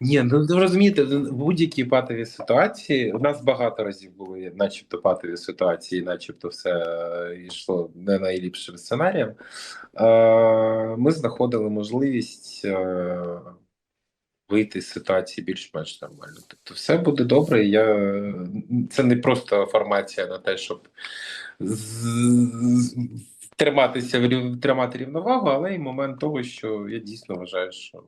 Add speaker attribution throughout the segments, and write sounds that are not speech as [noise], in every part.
Speaker 1: Ні, ну розумієте, в будь-якій патовій ситуації у нас багато разів були, начебто, патові ситуації, начебто, все е, йшло не найліпшим сценарієм. Е, Ми знаходили можливість е, вийти з ситуації більш-менш нормально. Тобто, все буде добре. Я це не просто формація на те, щоб з- триматися тримати рівновагу, але й момент того, що я дійсно вважаю, що.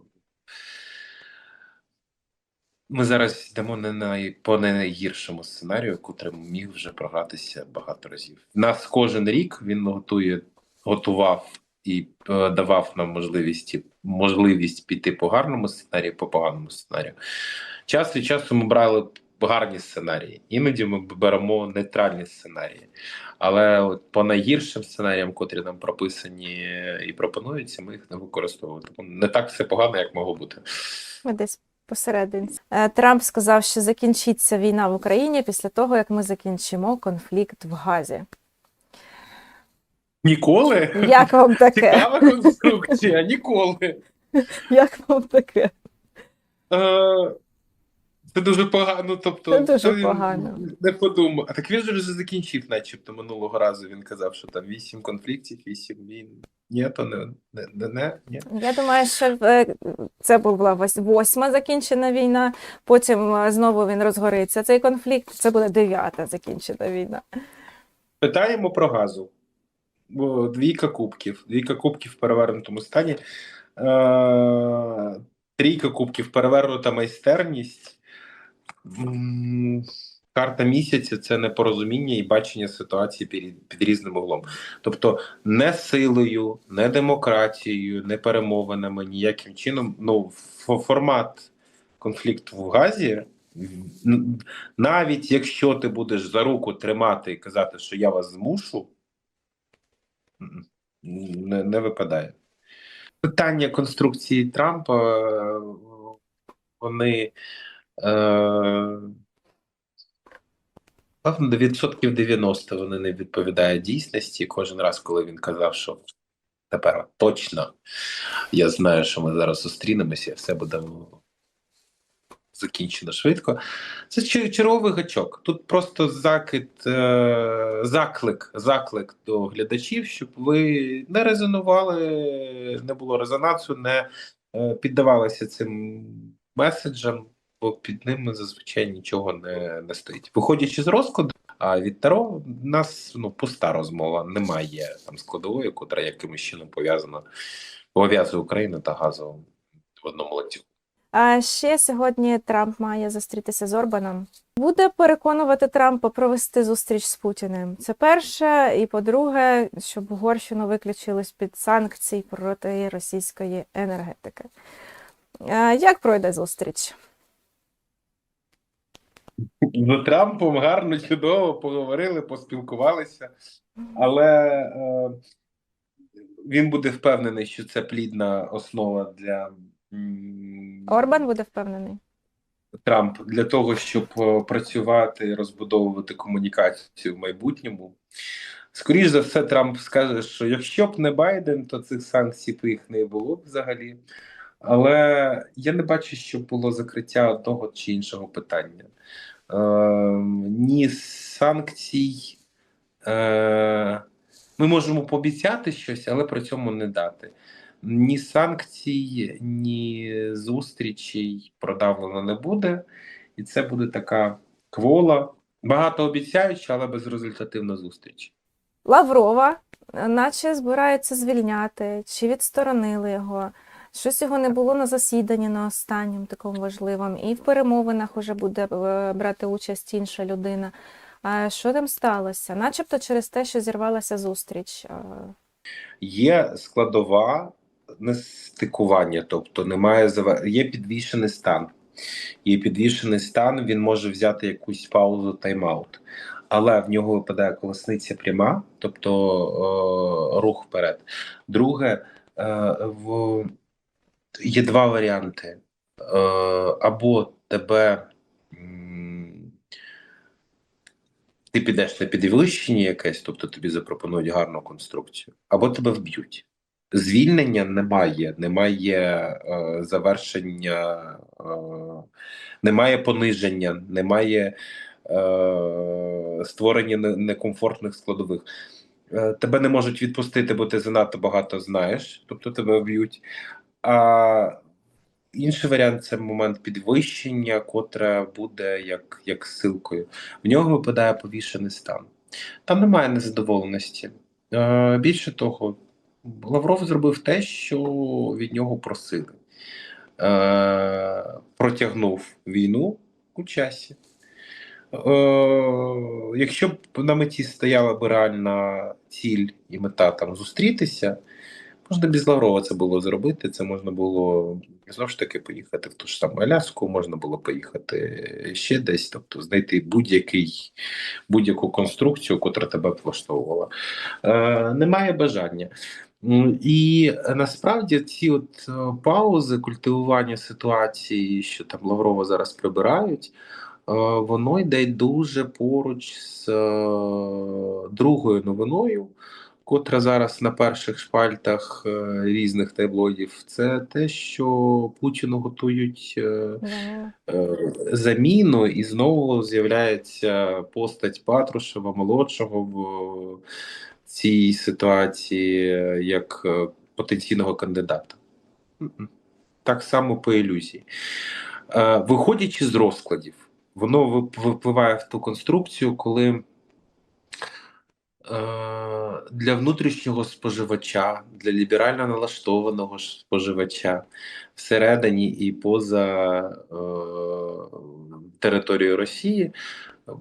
Speaker 1: Ми зараз йдемо не на по найгіршому сценарію, котрим міг вже програтися багато разів. Нас кожен рік він готує, готував і е, давав нам можливість можливість піти по гарному сценарію, по поганому сценарію. Час від часу ми брали гарні сценарії, іноді ми беремо нейтральні сценарії. Але от по найгіршим сценаріям, котрі нам прописані і пропонуються, ми їх не використовуємо. Тому не так все погано, як могло бути.
Speaker 2: Ми десь посередині. Е, Трамп сказав, що закінчиться війна в Україні після того, як ми закінчимо конфлікт в Газі.
Speaker 1: Ніколи?
Speaker 2: Як вам таке?
Speaker 1: Цікава конструкція, ніколи.
Speaker 2: Як вам таке?
Speaker 1: Е, Це дуже погано. Тобто,
Speaker 2: Це дуже
Speaker 1: він
Speaker 2: погано.
Speaker 1: Не подумав. А так він же вже закінчив, начебто, минулого разу. Він казав, що там вісім конфліктів, вісім війн. Ні, то не, не, не, не ні.
Speaker 2: Я думаю, що е, це була восьма закінчена війна. Потім е, знову він розгориться цей конфлікт. Це буде дев'ята закінчена війна.
Speaker 1: Питаємо про газу. Двійка кубків. Двійка кубків в перевернутому стані. Е, трійка кубків перевернута майстерність. Карта місяця це непорозуміння і бачення ситуації під, під різним углом. Тобто не силою, не демократією, не перемовинами, ніяким чином. Ну, формат конфлікту в Газі, навіть якщо ти будеш за руку тримати і казати, що я вас змушу, не, не випадає. Питання конструкції Трампа, е, вони. Е, Певно, до відсотків 90 вони не відповідають дійсності. Кожен раз, коли він казав, що тепер точно я знаю, що ми зараз зустрінемося, і все буде закінчено швидко. Це черговий гачок. Тут просто закид, е, заклик, заклик до глядачів, щоб ви не резонували, не було резонансу, не е, піддавалися цим меседжам, бо під ними зазвичай нічого не, не стоїть. Виходячи з розкладу, а від Таро в нас ну, пуста розмова, немає там складової, котра якимось чином пов'язана, пов'язує Україну та газом в одному ланцюгу.
Speaker 2: А ще сьогодні Трамп має зустрітися з Орбаном. Буде переконувати Трампа провести зустріч з Путіним. Це перше. І по-друге, щоб Угорщину виключили з-під санкцій проти російської енергетики. Як пройде зустріч?
Speaker 1: З Трампом гарно, чудово поговорили, поспілкувалися, але е, він буде впевнений, що це плідна основа для м,
Speaker 2: Орбан буде впевнений.
Speaker 1: Трамп для того, щоб е, працювати і розбудовувати комунікацію в майбутньому. Скоріше за все, Трамп скаже, що якщо б не Байден, то цих санкцій б їх не було б взагалі. Але я не бачу, що було закриття одного чи іншого питання. Е, ні санкцій. Е, ми можемо пообіцяти щось, але при цьому не дати. Ні санкцій, ні зустрічей продавлено не буде, і це буде така квола. Багато обіцяюча, але безрезультативна зустріч.
Speaker 2: Лаврова, е, наче збираються звільняти, чи відсторонили його. Щось його не було на засіданні на останньому такому важливому, і в перемовинах уже буде е, брати участь інша людина. А що там сталося? Начебто через те, що зірвалася зустріч.
Speaker 1: Є складова нестикування, тобто немає є підвішений стан. Є підвішений стан, він може взяти якусь паузу, тайм-аут. Але в нього випадає колесниця пряма, тобто е, рух вперед. Друге, е, в... є два варіанти. Е, або тебе ти підеш на підвищення якесь, тобто тобі запропонують гарну конструкцію, або тебе вб'ють. Звільнення немає, немає е, завершення немає пониження, немає е, створення некомфортних складових. Е, Тебе не можуть відпустити, бо ти занадто багато знаєш, тобто тебе вб'ють. А інший варіант це момент підвищення, котре буде як, як силкою. В нього випадає повішений стан. Там немає незадоволеності. Е, Більше того, Лавров зробив те, що від нього просили. Е, Протягнув війну у часі. Е, Якщо б на меті стояла б реальна ціль і мета там зустрітися, можна без Лаврова це було зробити. Це можна було знову ж таки поїхати в ту ж саму Аляску, можна було поїхати ще десь, тобто знайти будь-який будь-яку конструкцію, котра тебе влаштовувала. Е, Немає бажання. І насправді ці от е, паузи, культивування ситуації, що там Лаврова зараз прибирають, е, воно йде дуже поруч з е, другою новиною, котра зараз на перших шпальтах е, різних таблоїдів. Це те, що Путіну готують. е, е, заміну, і знову з'являється постать Патрушева молодшого в цій ситуації як потенційного кандидата. Так само по ілюзії. Е, Виходячи з розкладів, воно випливає в ту конструкцію, коли е, для внутрішнього споживача, для ліберально налаштованого споживача всередині і поза е, територією Росії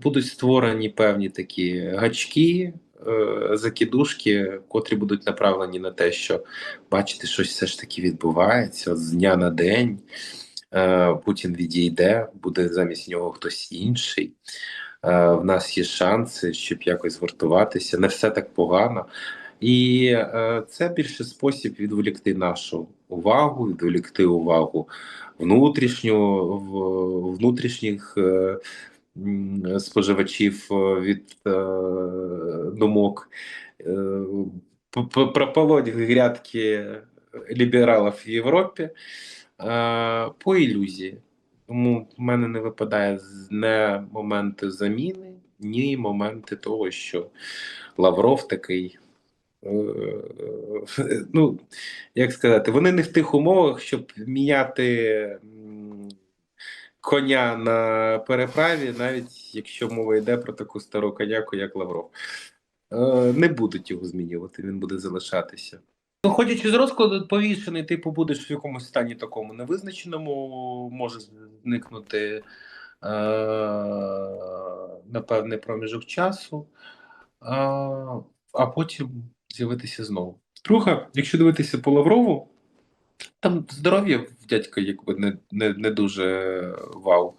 Speaker 1: будуть створені певні такі гачки, е, закидушки, котрі будуть направлені на те, що бачите, щось все ж таки відбувається з дня на день. Е, Путін відійде, буде замість нього хтось інший. Е, В нас є шанси, щоб якось згуртуватися. Не все так погано. І е, це більше спосіб відволікти нашу увагу, відволікти увагу внутрішню, внутрішніх е, споживачів від думок. Прополоть грядки лібералів в Європі по ілюзії. Тому в мене не випадає не моменти заміни, ні моменти того, що Лавров такий. е, [laughs] Ну, як сказати, вони не в тих умовах, щоб міняти коня на переправі, навіть якщо мова йде про таку стару коняку, як Лавров. Е, Не будуть його змінювати, він буде залишатися. Виходячи з розкладу, повішений, типу, будеш в якомусь стані такому невизначеному, може зникнути е, на певний проміжок часу, а, а потім з'явитися знову. Друга, якщо дивитися по Лаврову, там здоров'я в дядька якби не, не, не дуже вау.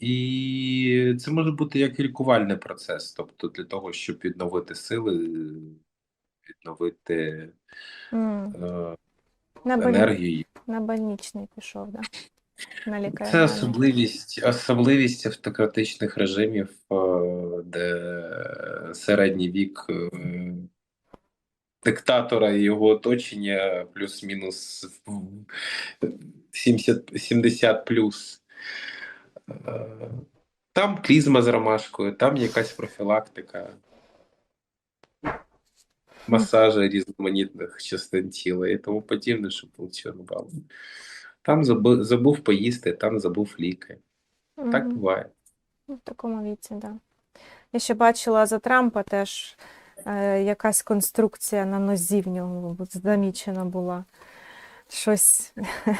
Speaker 1: І це може бути як лікувальний процес, тобто для того, щоб відновити сили, відновити
Speaker 2: М,
Speaker 1: е,
Speaker 2: На,
Speaker 1: енергію.
Speaker 2: на больничний пішов, да? На лікарню.
Speaker 1: Це особливість, особливість автократичних режимів, е, де середній вік е, диктатора і його оточення плюс-мінус в 70, 70 плюс. Е, Там клізма з ромашкою, там якась профілактика, [laughs] масажі різноманітних частин тіла і тому подібне, щоб функціонувало. Там забув, забув поїсти, там забув ліки. Так буває.
Speaker 2: Ну, В такому віці, так. Да. Я ще бачила за Трампа теж е, якась конструкція на нозі в нього замічена була. Щось,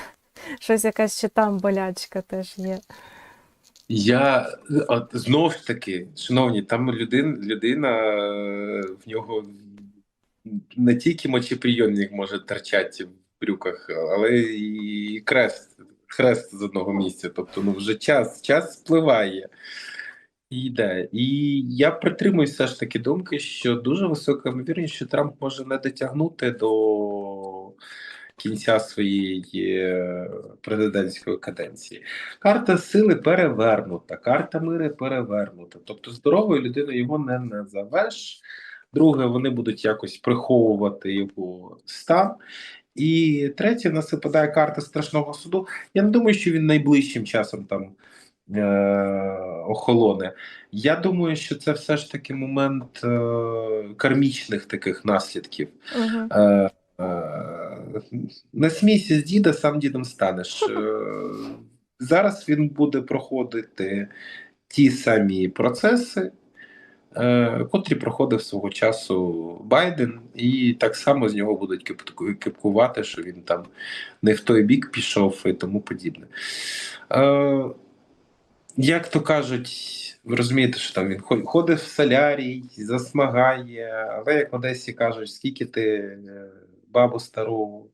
Speaker 2: [laughs] щось якась ще там болячка теж є.
Speaker 1: Я от, знов ж таки, шановні, там людин, людина е, в нього не тільки мочеприйомник може торчати в брюках, але і крест, хрест з одного місця. Тобто, ну вже час, час спливає і йде. І я притримуюсь все ж таки думки, що дуже висока ймовірність, що Трамп може не дотягнути до кінця своєї е, президентської каденції. Карта сили перевернута, карта мири перевернута. Тобто здоровою людиною його не назовеш. Друге, вони будуть якось приховувати його стан. І третє, в нас випадає карта страшного суду. Я не думаю, що він найближчим часом там е- охолоне. Я думаю, що це все ж таки момент е- кармічних таких наслідків.
Speaker 2: Угу.
Speaker 1: Е- е- Не смійся з діда, сам дідом станеш. [laughs] Е- Зараз він буде проходити ті самі процеси, котрі проходив свого часу Байден, і так само з нього будуть кипкувати, що він там не в той бік пішов і тому подібне. Е, як то кажуть, ви розумієте, що там він ходить в солярій, засмагає, але як в Одесі кажуть, скільки ти е, бабу стару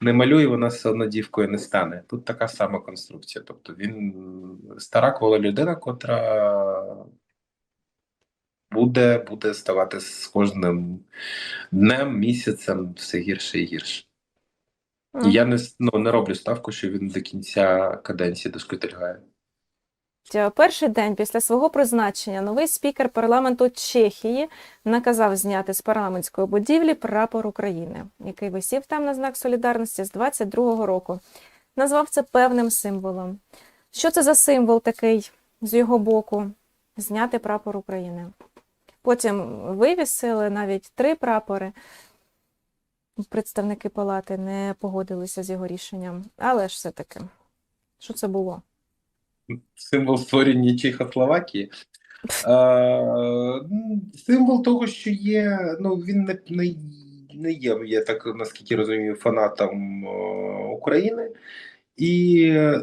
Speaker 1: не малюй, вона все одно дівкою не стане. Тут така сама конструкція. Тобто він стара квола людина, котра буде, буде ставати з кожним днем, місяцем все гірше і гірше. І я не, ну, не роблю ставку, що він до кінця каденції доскотильгає.
Speaker 2: Перший день після свого призначення новий спікер парламенту Чехії наказав зняти з парламентської будівлі прапор України, який висів там на знак солідарності з 22-го року. Назвав це певним символом. Що це за символ такий з його боку? Зняти прапор України. Потім вивісили навіть три прапори. Представники палати не погодилися з його рішенням. Але ж все-таки, що це було?
Speaker 1: Символ створення Чехословакії. Е, м, символ того, що є, ну він не, не, не є, я так наскільки розумію, фанатом е, України. І е,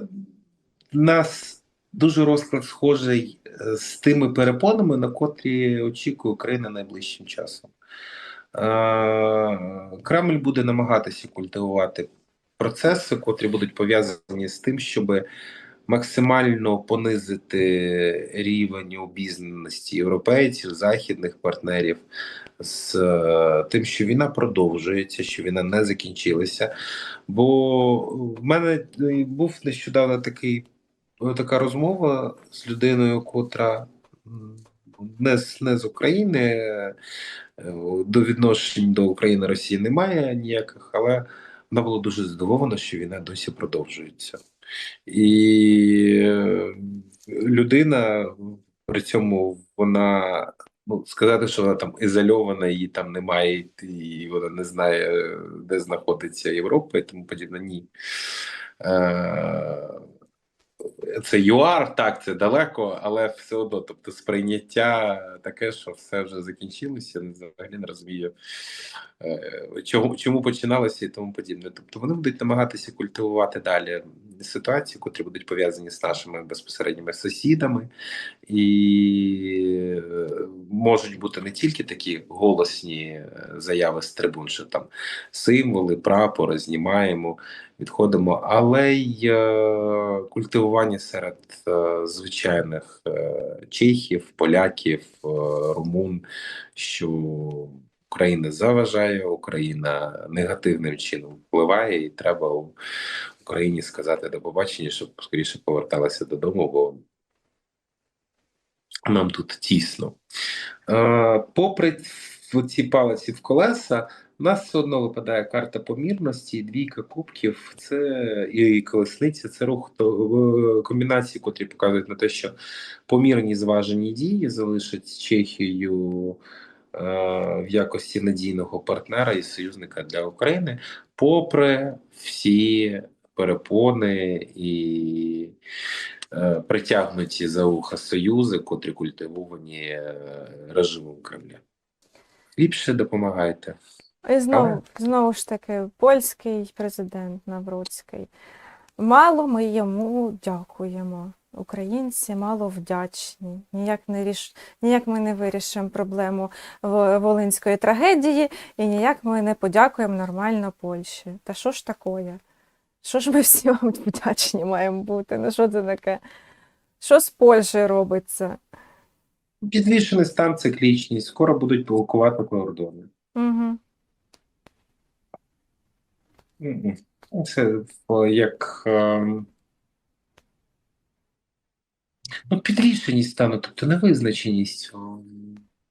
Speaker 1: нас дуже розклад схожий е, з тими перепонами, на котрі очікує Україна найближчим часом. Е, Кремль буде намагатися культивувати процеси, котрі будуть пов'язані з тим, щоб максимально понизити рівень обізнаності європейців, західних партнерів з е, тим, що війна продовжується, що війна не закінчилася. Бо в мене був нещодавно такий така розмова з людиною, котра не з, не з України, е, до відношень до України Росії немає ніяких, але вона була дуже здивована, що війна досі продовжується. І е, людина при цьому вона ну сказати, що вона там ізольована, її там немає, і вона не знає, де знаходиться Європа і тому подібне. Ні. Е, Це ЮАР, так, це далеко, але все одно, тобто сприйняття таке, що все вже закінчилося, взагалі не розумію, е, чому, чому починалося і тому подібне. Тобто вони будуть намагатися культивувати далі ситуації, котрі будуть пов'язані з нашими безпосередніми сусідами, і е, можуть бути не тільки такі голосні е, заяви з трибун, що там символи, прапори знімаємо, відходимо, але й е, культивування серед звичайних чехів, поляків, румун, що Україна заважає, Україна негативним чином впливає, і треба Україні сказати до побачення, щоб скоріше поверталася додому, бо нам тут тісно. Е, попри ці палиці в колеса, у нас все одно випадає карта помірності, двійка кубків, це і колесниця, це рух в комбінації, котрі показують на те, що помірні зважені дії залишать Чехію е, в якості надійного партнера і союзника для України, попри всі перепони і е, притягнуті за уха союзи, котрі культивовані е, режимом Кремля. Ліпше допомагайте.
Speaker 2: І знову,
Speaker 1: Але-
Speaker 2: знову ж таки, польський президент Навроцький. Мало ми йому дякуємо. Українці мало вдячні. Ніяк не ріш... ніяк ми не вирішимо проблему волинської трагедії, і ніяк ми не подякуємо нормально Польщі. Та що ж такое? Що ж ми всі вам вдячні маємо бути? Ну що це таке? Що з Польщею робиться?
Speaker 1: Підвішений стан циклічність, скоро будуть блокувати кордони.
Speaker 2: Угу.
Speaker 1: Це о, як ем, ну, підрішеність стану, тобто невизначеність в,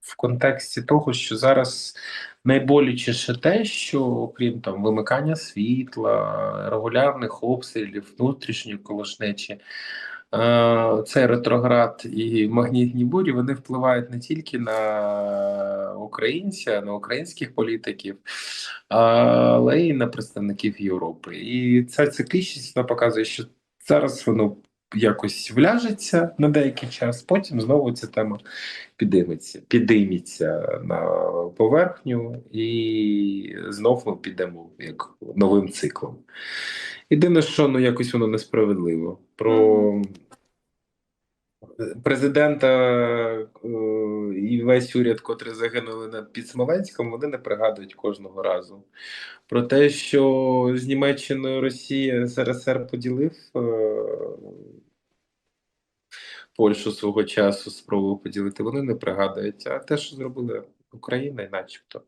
Speaker 1: в контексті того, що зараз найболючіше те, що окрім там вимикання світла, регулярних обстрілів, внутрішньої колошнечі, е, цей ретроград і магнітні бурі вони впливають не тільки на українця, на українських політиків, але й на представників Європи. І ця циклічність вона показує, що зараз воно якось вляжеться на деякий час, потім знову ця тема підійметься, підійметься на поверхню, і знов ми підемо як новим циклом. Єдине, що ну якось воно несправедливо. Про президента е, і весь уряд, котрий загинули на під Смоленськом, вони не пригадують кожного разу. Про те, що з Німеччиною Росія СРСР поділив е, Польщу свого часу, спробував поділити, вони не пригадують. А те, що зробила Україна, і начебто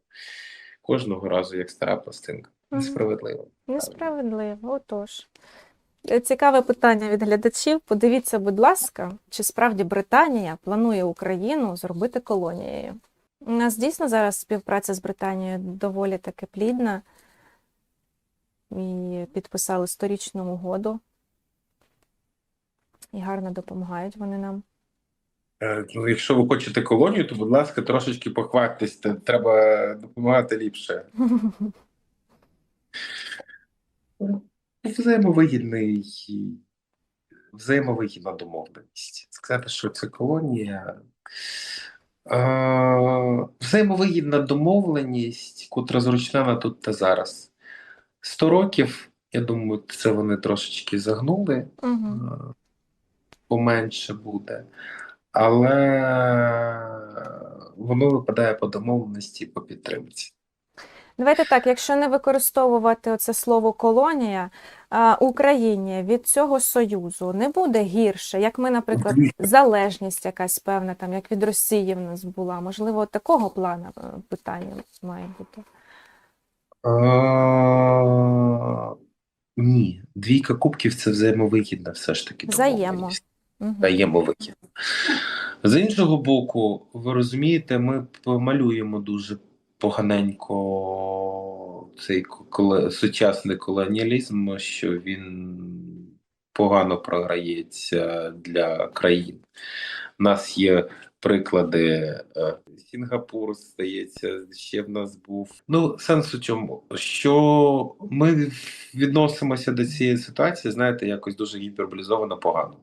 Speaker 1: кожного разу як стара пластинка. Несправедливо.
Speaker 2: Несправедливо, отож. Цікаве питання від глядачів. Подивіться, будь ласка, чи справді Британія планує Україну зробити колонією? У нас дійсно зараз співпраця з Британією доволі таки плідна. І підписали сторічну угоду. І гарно допомагають вони нам.
Speaker 1: Е, Ну, якщо ви хочете колонію, то, будь ласка, трошечки похвастесь, треба допомагати ліпше. Взаємовигідний, взаємовигідна домовленість. Сказати, що це колонія. Е, взаємовигідна домовленість, котра зручна на тут та зараз. 100 років, я думаю, це вони трошечки загнули.
Speaker 2: Угу.
Speaker 1: Поменше буде, але воно випадає по домовленості по підтримці.
Speaker 2: Давайте так, якщо не використовувати оце слово колонія, Україні від цього союзу не буде гірше, як ми, наприклад, залежність якась певна, там як від Росії в нас була. Можливо, такого плану е, питання має бути.
Speaker 1: Ні, двійка кубків це взаємовигідна все ж таки
Speaker 2: Взаємо.
Speaker 1: Домовленість. вихід. З іншого боку, ви розумієте, ми помалюємо дуже поганенько цей сучасний колоніалізм, що він погано програється для країн. У нас є приклади е, Сінгапур, здається, ще в нас був. Ну, сенс у чому? Що ми відносимося до цієї ситуації, знаєте, якось дуже гіперболізовано погано.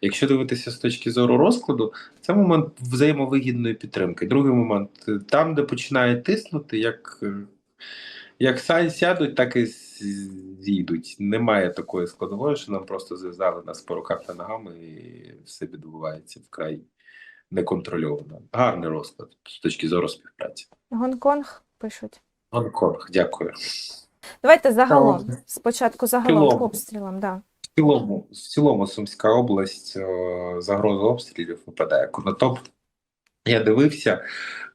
Speaker 1: Якщо дивитися з точки зору розкладу, це момент взаємовигідної підтримки. Другий момент там, де починають тиснути, як, е, як са- сядуть, так і зійдуть. Немає такої складової, що нам просто зв'язали нас по руках та ногами, і все відбувається вкрай неконтрольовано. Гарний розклад з точки зору співпраці.
Speaker 2: Гонконг пишуть.
Speaker 1: Гонконг, дякую.
Speaker 2: Давайте загалом.
Speaker 1: Так.
Speaker 2: Спочатку загалом
Speaker 1: цілому.
Speaker 2: обстрілам, да.
Speaker 1: В цілому, в цілому Сумська область е, загроза обстрілів випадає. Конотоп, я дивився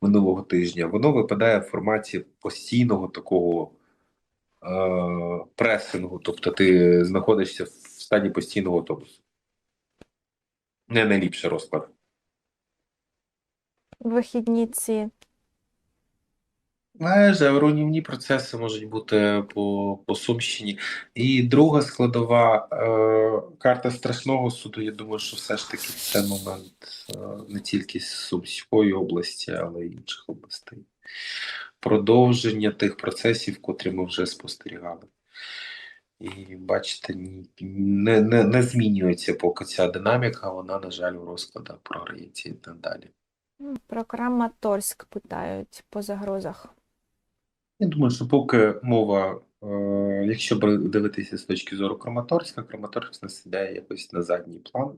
Speaker 1: минулого тижня, воно випадає в форматі постійного такого е, пресингу. Тобто ти знаходишся в стані постійного тонусу. Не найліпший розклад.
Speaker 2: Вихідні ці.
Speaker 1: Майже руйнівні процеси можуть бути по, по Сумщині. І друга складова е, карта страшного суду. Я думаю, що все ж таки це момент е, не тільки Сумської області, але й інших областей. Продовження тих процесів, котрі ми вже спостерігали. І бачите, не, не, не змінюється поки ця динаміка, вона, на жаль, у розкладах програється і так далі.
Speaker 2: Про Краматорськ питають по загрозах.
Speaker 1: Я думаю, що поки мова, е, якщо дивитися з точки зору Краматорська, Краматорськ насідає якось на задній план,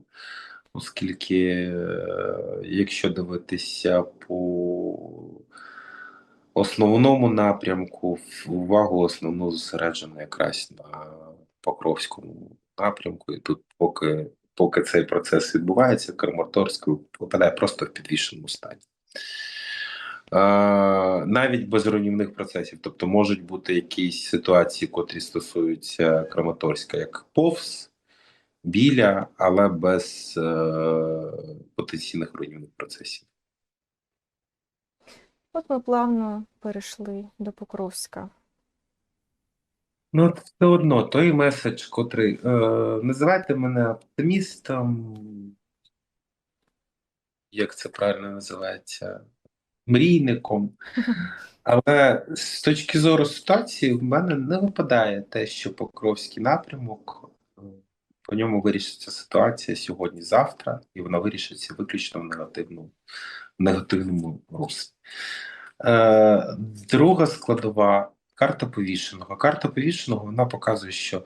Speaker 1: оскільки, е, якщо дивитися по основному напрямку, увагу основну зосереджено якраз на Покровському напрямку, і тут поки, поки цей процес відбувається, Краматорськ випадає просто в підвішеному стані. Е, навіть без руйнівних процесів. Тобто можуть бути якісь ситуації, котрі стосуються Краматорська, як повз, біля, але без е, потенційних руйнівних процесів.
Speaker 2: От ми плавно перейшли до Покровська.
Speaker 1: Ну, все одно, той меседж, котрий е, називайте мене оптимістом, як це правильно називається, мрійником. [laughs] Але з точки зору ситуації, в мене не випадає те, що Покровський напрямок, е, по ньому вирішиться ситуація сьогодні-завтра, і вона вирішиться виключно в негативному, в негативному руслі. Е, друга складова карта повішеного. Карта повішеного вона показує, що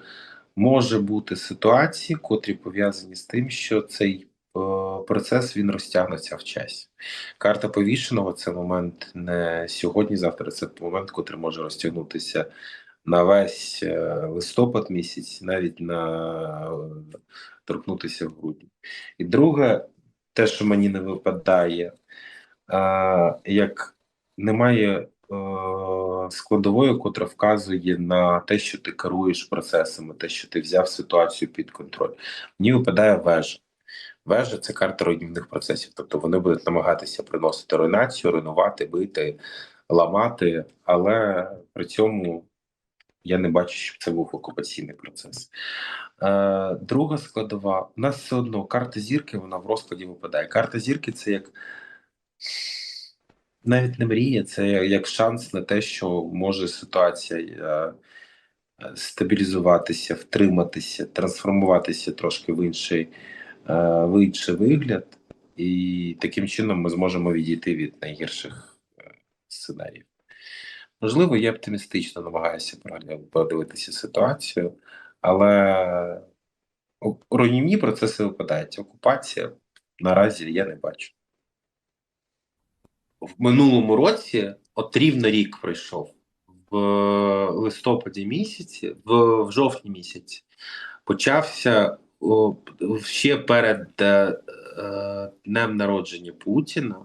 Speaker 1: може бути ситуації, котрі пов'язані з тим, що цей е, процес він розтягнеться в часі. Карта повішеного це момент не сьогодні-завтра, це момент, котрий може розтягнутися на весь е, листопад місяць, навіть на торкнутися в грудні. І друге, те, що мені не випадає, е, як немає складової, котра вказує на те, що ти керуєш процесами, те, що ти взяв ситуацію під контроль. Мені випадає вежа. Вежа це карта руйнівних процесів. Тобто вони будуть намагатися приносити руйнацію, руйнувати, бити, ламати, але при цьому я не бачу, щоб це був окупаційний процес. Е, друга складова, у нас все одно карта зірки, вона в розкладі випадає. Карта зірки це як навіть не мрія, це як шанс на те, що може ситуація е, е, стабілізуватися, втриматися, трансформуватися трошки в інший, е, в інший вигляд, і таким чином ми зможемо відійти від найгірших сценаріїв. Можливо, я оптимістично намагаюся подивитися ситуацію, але руйнівні процеси випадають. Окупація наразі я не бачу. В минулому році, от рівно рік пройшов, в листопаді місяці, в, в жовтні місяці, почався о, ще перед е, е, днем народження Путіна.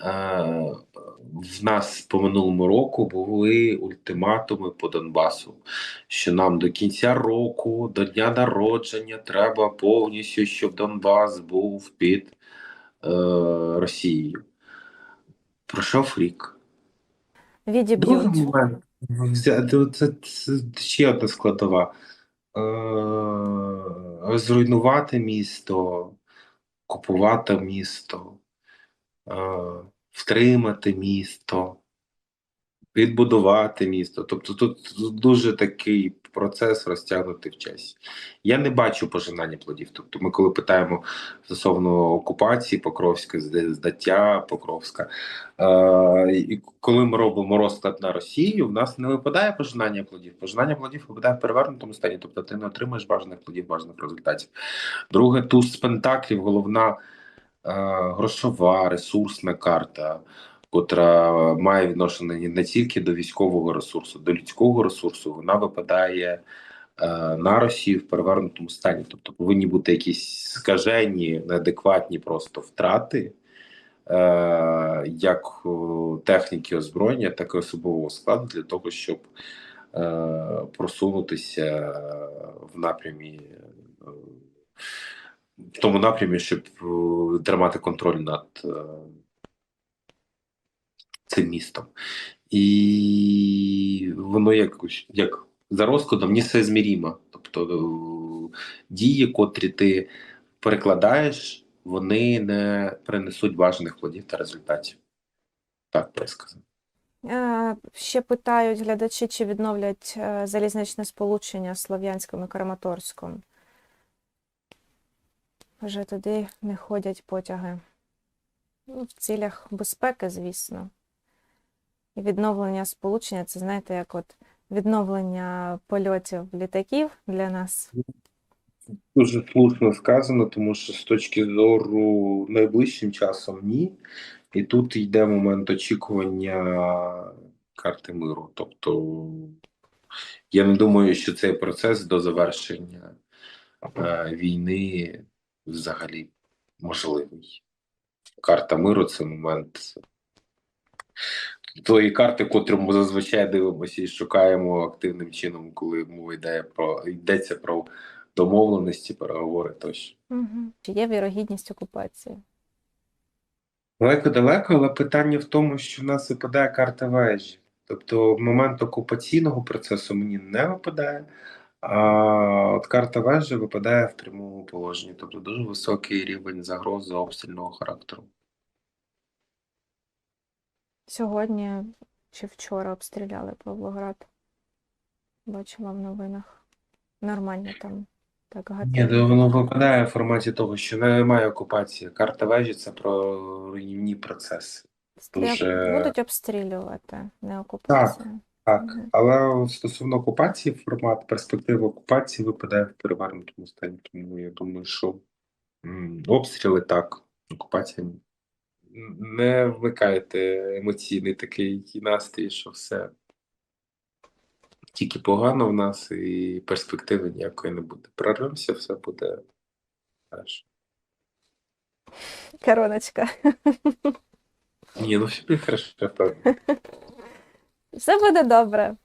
Speaker 1: Е, в нас по минулому року були ультиматуми по Донбасу, що нам до кінця року, до дня народження, треба повністю, щоб Донбас був під е, Росією. Пройшов рік. Другий
Speaker 2: Відіб'ють.
Speaker 1: момент. Це, це, це, це ще одна складова. Е, зруйнувати місто, купувати місто, е, втримати місто, відбудувати місто. Тобто тут дуже такий процес розтягнутий в часі. Я не бачу пожинання плодів. Тобто, ми, коли питаємо стосовно окупації Покровська, здаття Покровська, е, і коли ми робимо розклад на Росію, в нас не випадає пожинання плодів. Пожинання плодів випадає в перевернутому стані, тобто ти не отримаєш бажаних плодів, бажаних результатів. Друге, туз з пентаклів, головна е, грошова, ресурсна карта, котра має відношення не- тільки до військового ресурсу, до людського ресурсу, вона випадає е, на Росію в перевернутому стані. Тобто повинні бути якісь скажені, неадекватні просто втрати. е, Як техніки озброєння, так і особового складу для того, щоб е, просунутися в напрямі в тому напрямі, щоб тримати контроль над цим містом. І воно якось як за розкладом не все змірімо. Тобто е, дії, котрі ти перекладаєш, вони не принесуть бажаних плодів та результатів. Так би сказав.
Speaker 2: Е, Ще питають глядачі, чи відновлять е, залізничне сполучення з Слов'янськом і Краматорськом. Вже туди не ходять потяги. Ну, в цілях безпеки, звісно. І відновлення сполучення це, знаєте, як от відновлення польотів літаків для нас.
Speaker 1: Дуже слушно сказано, тому що з точки зору найближчим часом ні. І тут йде момент очікування карти миру. Тобто я не думаю, що цей процес до завершення е, війни взагалі можливий. Карта миру це момент тої карти, котру ми зазвичай дивимося і шукаємо активним чином, коли мова йде про йдеться про домовленості, переговори тощо.
Speaker 2: Угу. Чи є вірогідність окупації?
Speaker 1: Далеко-далеко, але питання в тому, що в нас випадає карта вежі. Тобто в момент окупаційного процесу мені не випадає, а от карта вежі випадає в прямому положенні. Тобто дуже високий рівень загрози обстрільного характеру.
Speaker 2: Сьогодні чи вчора обстріляли Павлоград. Бачила в новинах. Нормально там. Так
Speaker 1: Ні,
Speaker 2: гатили.
Speaker 1: воно випадає в форматі того, що немає окупації. Карта вежі це про руйнівні процеси.
Speaker 2: Стріл-
Speaker 1: дуже-
Speaker 2: Будуть обстрілювати, не окупація.
Speaker 1: Так,
Speaker 2: Мгм.
Speaker 1: але стосовно окупації, формат перспективи окупації випадає в перевернутому стані. Тому я думаю, що обстріли так, окупація ні. Не вмикайте емоційний такий настрій, що все тільки погано в нас і перспективи ніякої не буде. Прорвемося, все буде теж.
Speaker 2: Короночка.
Speaker 1: Ні, ну все буде хорошо, я впевнений.
Speaker 2: Все буде добре.